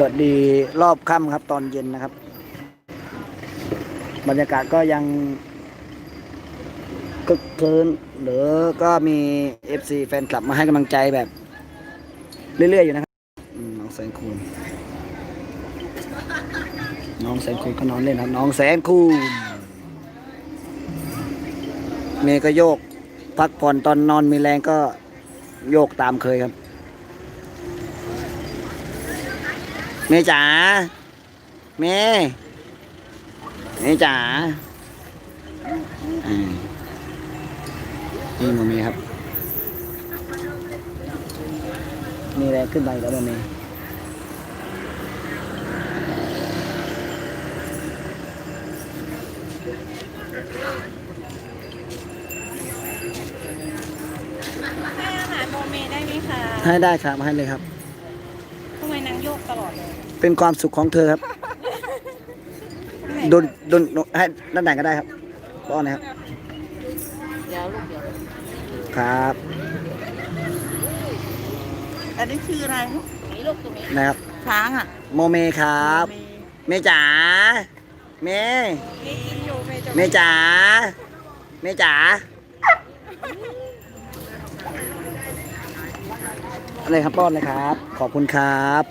สวัสดีรอบค่ำครับ ตอนเย็นนะครับ บรรยากาศก็ยังคึกคืนหรือก็มี FC แฟนคลับมาให้กำลังใจแบบ เรื่อย ๆ อยู่นะครับน้องแสนคูณน้องแสนคูณก็นอนเล่นครับ น้องแสนคูณเมย์ก็โยก พักผ่อนตอนนอนมีแรงก็โยกตามเคยครับ เมย์จ๋าเมย์เมย์จ๋าอ่านี่โมเมย์ครับมีแรงขึ้นไปแล้วโมเมย์ให้อาหารโมเมได้ไหมคะให้ได้ครับให้เลยครับ ทำไมนางโยกตลอด เลยเป็นความสุขของเธอครับดนดนให้ด้านไหนก็ได้ครับป้อนนะครับเดี๋ยวลูกเดี๋ยวครับ อันนี้คืออะไรนี่ลูกตรงนี้นะครับช้างอะโมเมครับ เมย์จ๋าเมย์มีกินอยู่เมย์จะเมย์จ๋าเมย์จ๋าอะไรครับป้อนเลยครับ ขอบคุณครับ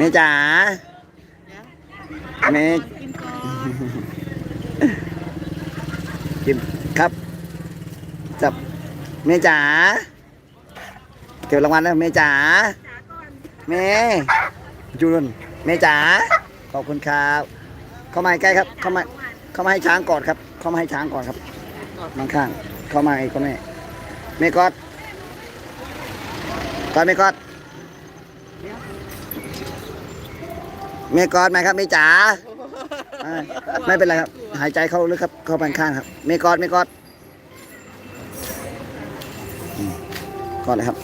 เมย์จ๋าเมย์กินก่อนกินครับจับเมย์จ๋าเก็บรางวัลแล้วเมย์จ๋าเมย์จูนเมย์จ๋าขอบคุณครับ เข้ามาใกล้ครับ เข้ามาเข้ามาให้ช้างกอดครับ เข้ามาให้ช้างกอดครับข้างข้างๆเข้ามาไอ้ก็แม่เมย์กอดกอดเมย์กอด เมกอดไหมครับเมย์จ๋าอ่าไม่เป็นไรครับ หายใจเข้าลึกครับ เข้าไปข้างครับ เม่กอดเม่กอดอืมกอดเลยครับ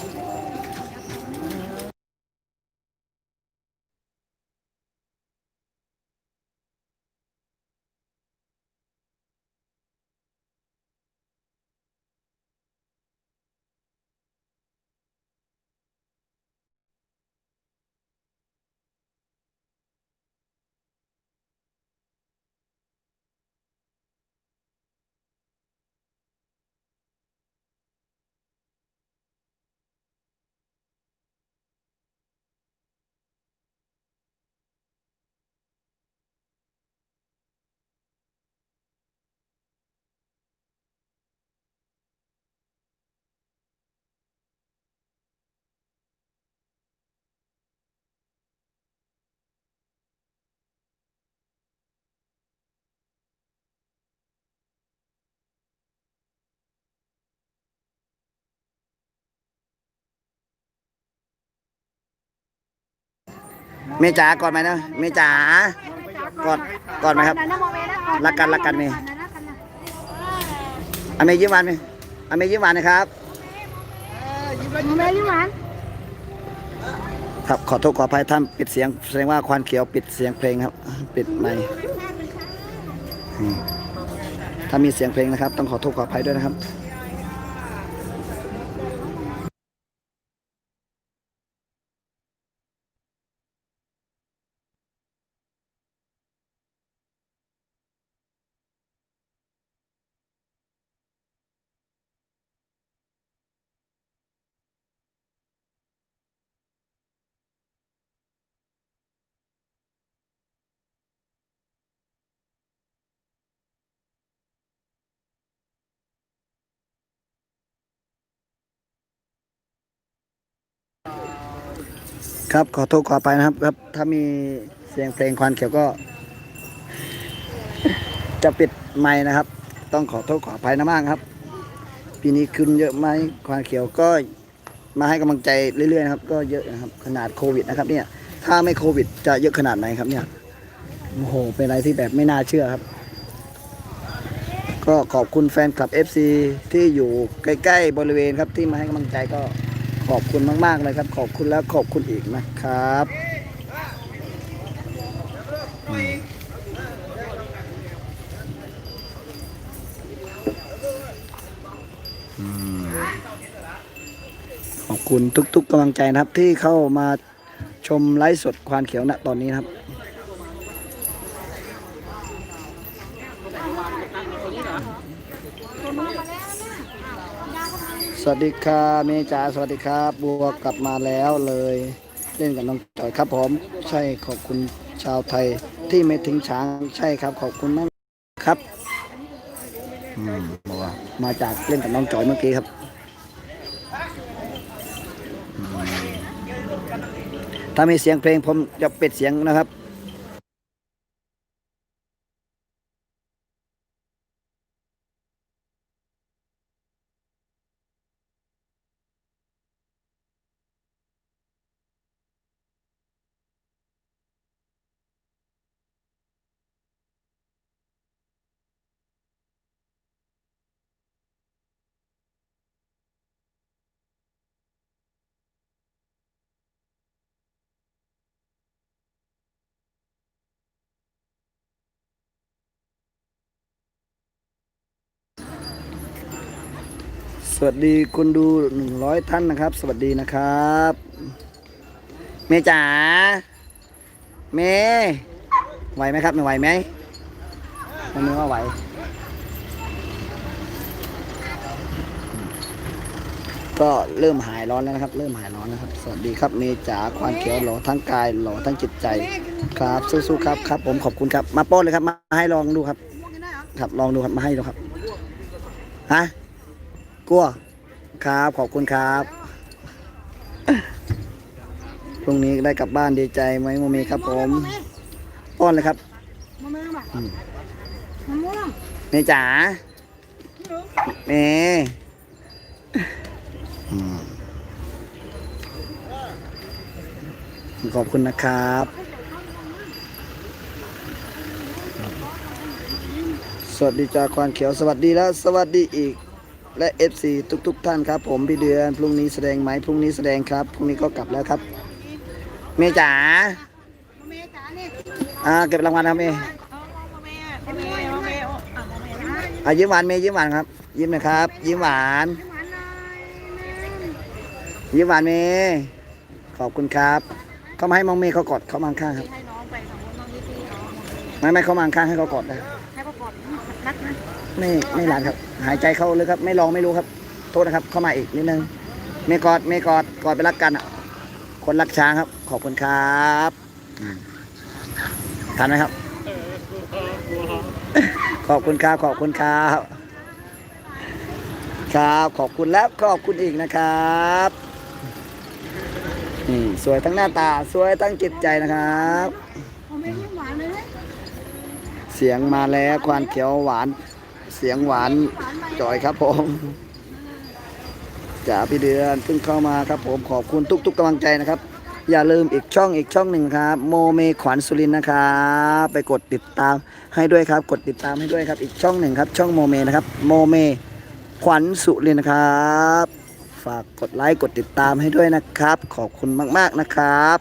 เมจ๋ากอดไหมนะเมจ๋ากอดกอดไหมครับ รักกันรักกันเมย์อเมย์ยิ้มหวานไหมอเมย์ยิ้มหวานนะครับแม่ยิ้มหวานครับขอโทษขออภัยท่านปิดเสียงแสดงว่าควันเขียวปิดเสียงเพลงครับ ปิดไมค์อืมถ้ามีเสียงเพลงนะครับ ต้องขอโทษขออภัยด้วยนะครับ ครับขอโทษขอไปนะครับครับ ถ้ามีเสียงเพลงควันเขียวก็ จะปิดไม้นะครับ ต้องขอโทษขออภัยนะมากครับปีนี้ขึ้นเยอะไหมควันเขียวก็มาให้กำลังใจเรื่อยๆนะครับ ก็เยอะนะครับ ขนาดโควิดนะครับ เนี่ย ถ้าไม่โควิด จะเยอะขนาดไหนครับ เนี่ยโอ้โหเป็นอะไรที่แบบไม่น่าเชื่อครับ ก็ขอบคุณแฟนคลับ FC ที่อยู่ใกล้ ๆ บริเวณครับที่มาให้กำลังใจก็ ขอบคุณมากๆเลยครับ ขอบคุณแล้วขอบคุณอีกนะครับขอบคุณทุกๆกำลังใจนะครับที่เข้ามาชมไลฟ์สดควานเขียวณตอนนี้นะครับ วัสดีครับเมจ๋าสวัสดีครับบัวกลับมาแล้วเลย เล่นกับน้องจอยครับผมใช่ขอบคุณชาวไทยที่ไม่ทิ้งช้างใช่ครับ ขอบคุณมากครับอืมบัวมาจากเล่นกับน้องจอยเมื่อกี้ครับถ้ามีเสียงเพลงผมจะปิดเสียงนะครับ สวัสดีคุณดูหนึ่งร้อยท่านนะครับ สวัสดีนะครับเมย์จ๋าเมย์ไหวไหมครับไม่ไหวไหมไม่รู้ว่าไหวก็เริ่มหายร้อนแล้วนะครับ เริ่มหายร้อนนะครับ สวัสดีครับเมย์จ๋าควานเขียวหล่อทั้งกายหล่อทั้งจิตใจ ครับสู้ๆครับครับ ผมขอบคุณครับ มาป้อนเลยครับ มาให้ลองดูครับ ครับลองดูครับมาให้ดูครับฮะ กลัวครับ ขอบคุณครับพรุ่งนี้ได้กลับบ้านดีใจไหมโมเมครับผมป้อนเลยครับมะม่วงป่ะอืมมะม่วงเมย์จ๋าเมย์อืมขอบคุณนะครับ สวัสดีจากควานเขียวสวัสดีแล้ว สวัสดีอีก และ FC ทุกๆทท่านครับ ผมพี่เดือนพรุ่งนี้แสดงไหมพรุ่งนี้แสดงครับพรุ่งนี้ก็กลับแล้วครับ เมย์จ๋าเมย์จ๋าเนี่ยอ่าเก็บรางวัลครับเมย์อะยิ้มหวานเมย์ยิ้มหวานครับ ยิ้มหนะครับ ยิ้มหวานยิ้มหวานเมย์ขอบคุณครับ เขามาให้มองเมย์เขากอดเขามาข้างครับไม่ไม่เขามาข้างให้เขากอดนะให้ประกอบนัดนะ ไม่ไม่หลานครับ หายใจเข้าเลยครับ ไม่ลองไม่รู้ครับ โทษนะครับ เข้ามาอีกนิดนึงเมย์กอดเมย์กอดกอดไปรักกันอะคนรักช้างครับ ขอบคุณครับอืมทันไหมครับ ขอบคุณครับขอบคุณครับ ครับขอบคุณแล้วขอบคุณอีกนะครับนี่สวยทั้งหน้าตา สวยทั้งจิตใจนะครับมะเมย์ยิ้มหวานเลยนะเสียงมาแล้วควานเขียวหวาน เสียงหวานจ่อยครับผมจ๋าพี่เดือนเพิ่งเข้ามาครับผมขอบคุณทุกๆกำลังใจนะครับ อย่าลืมอีกช่องอีกช่องหนึ่งครับ โมเมขวัญสุรินนะครับไปกดติดตามให้ด้วยครับ กดติดตามให้ด้วยครับ อีกช่องหนึ่งครับ ช่องโมเมนะครับโมเมขวัญสุรินนะครับ ฝากกดไลค์กดติดตามให้ด้วยนะครับ ขอบคุณมาก ๆนะครับ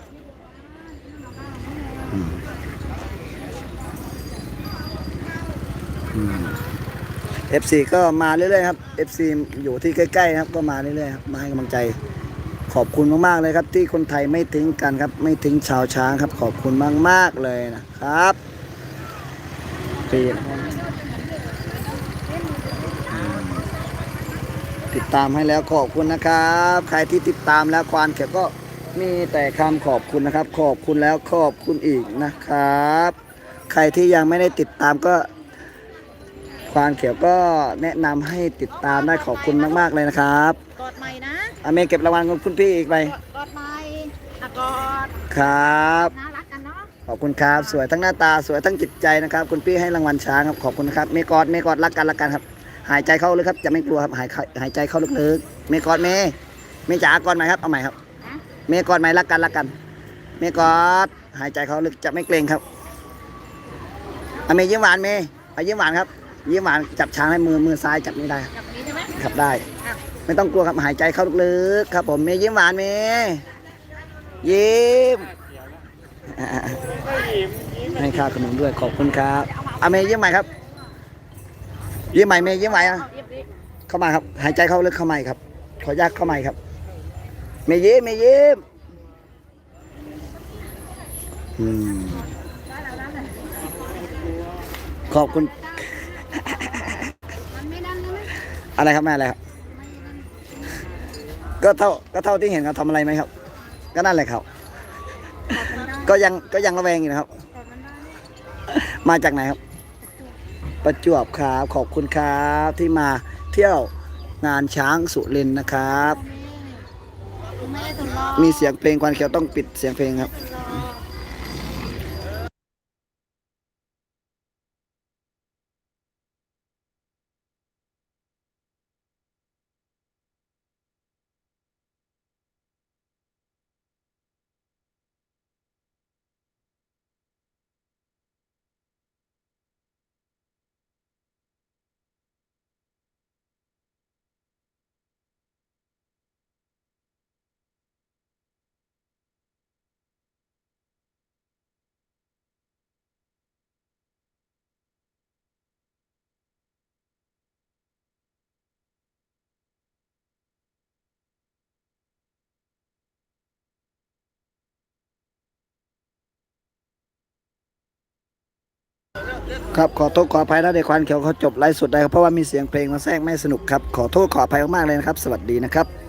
FC ก็มาเรื่อยๆครับ FC อยู่ที่ใกล้ๆครับก็มาเรื่อยๆครับมาให้กำลังใจ ขอบคุณมากๆเลยครับ ที่คนไทยไม่ทิ้งกันครับ ไม่ทิ้งชาวช้างครับ ขอบคุณมากๆเลยนะครับปีติดตามให้แล้วขอบคุณนะครับ ใครที่ติดตามแล้วควานเขียวก็มีแต่คำขอบคุณนะครับ ขอบคุณแล้วขอบคุณอีกนะครับ ใครที่ยังไม่ได้ติดตามก็ ควานเขียวก็แนะนำให้ติดตามได้ขอบคุณมาก ๆ เลยนะครับกอดใหม่นะอเมย์เก็บรางวัลของคุณพี่อีกไปกอดกอดใหม่อะกอดครับ น่ารักกันเนาะขอบคุณครับสวยทั้งหน้าตาสวยทั้งจิตใจนะครับ คุณพี่ให้รางวัลช้างครับขอบคุณครับเมยกอดเมยกอดรักกันรักกันครับ หายใจเข้าเลยครับจะไม่กลัวครับหายเข้าหายใจเข้าลึกๆเมยกอดเมยเมยจ๋ากอดไหมครับเอาใหม่ครับเมยกอดไหมรักกันรักกัน เมยกอดหายใจเข้าลึกจะไม่เกรงครับอเมย์ยิ้มหวานเมย์ไปยิ้มหวานครับ ยิ้มหวานจับช้างให้มือมือซ้ายจับนี่ได้แบบนี้ใช่ไหมครับได้ไม่ต้องกลัวครับหายใจเข้าลึกๆครับ ผมเมย์ยิ้มหวานเมย์ยิ้มอ่าให้ค่าขนมด้วยขอบคุณครับอาเมย์ยิ้มใหม่ครับ ยิ้มใหม่เมย์ยิ้มใหม่อะ เอาเรียบดิเข้ามาครับ หายใจเข้าลึกเข้ามาอีกครับ ขออนุญาตเข้ามาอีกครับเมย์ยิ้มเมย์ยิ้มอืมขอบคุณ มันไม่ดันเลยไหม อะไรครับแม่อะไรครับ ก็เท่าก็เท่าที่เห็นเขาทำอะไรไหมครับ ก็นั่นแหละครับ ก็ยังก็ยังระแวงอยู่นะครับแต่มันได้มาจากไหนครับ ประจวบครับ ขอบคุณครับที่มาเที่ยวงานช้างสุรินทร์นะครับแม่ตุนรอมีเสียงเพลงควันเขียวต้องปิดเสียงเพลงครับ ครับขอโทษขออภัยนะเด็กควันเขียวเขาจบไลฟ์สดได้ครับเพราะว่ามีเสียงเพลงมาแทรกไม่สนุกครับขอโทษขออภัยมากๆเลยนะครับ สวัสดีนะครับ